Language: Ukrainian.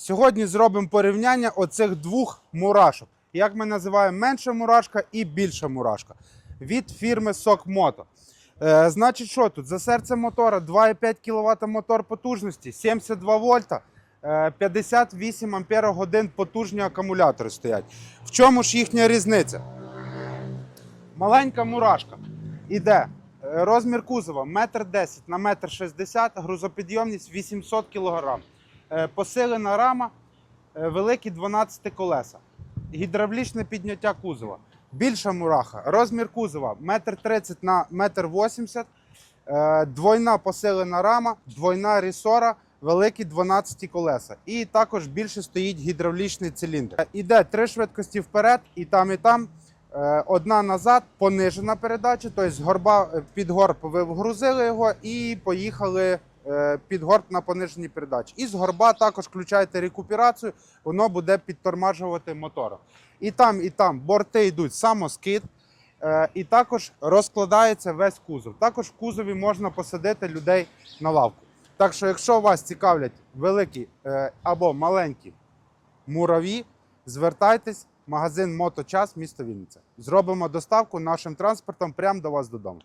Сьогодні зробимо порівняння оцих двох мурашок. Як ми називаємо менша мурашка і більша мурашка від фірми Сокмото. Е, значить, що тут? За серце мотора 2,5 кВт мотор потужності, 72 вольта, е, 58 ампер годин потужні акумулятори стоять. В чому ж їхня різниця? Маленька мурашка. Іде е, розмір кузова 1,10 на 1,60 м, грузопідйомність 800 кг. Е, Посилена рама, е, великі 12 колеса. Гідравлічне підняття кузова. Більша мураха. Розмір кузова 1,30 на 1,80 м. Е, Двойна посилена рама, двойна рісора, великі 12 колеса. І також більше стоїть гідравлічний циліндр. Іде три швидкості вперед, і там, і там. Одна назад, понижена передача, тобто з горба під горб ви вгрузили його і поїхали е, під горб на пониженій передачі. І з горба також включаєте рекуперацію, воно буде підтормажувати мотором. І там, і там борти йдуть самоскид, е, і також розкладається весь кузов. Також в кузові можна посадити людей на лавку. Так що, якщо вас цікавлять великі е, або маленькі мураві, звертайтесь, магазин Моточас, місто Вінниця. Зробимо доставку нашим транспортом прямо до вас додому.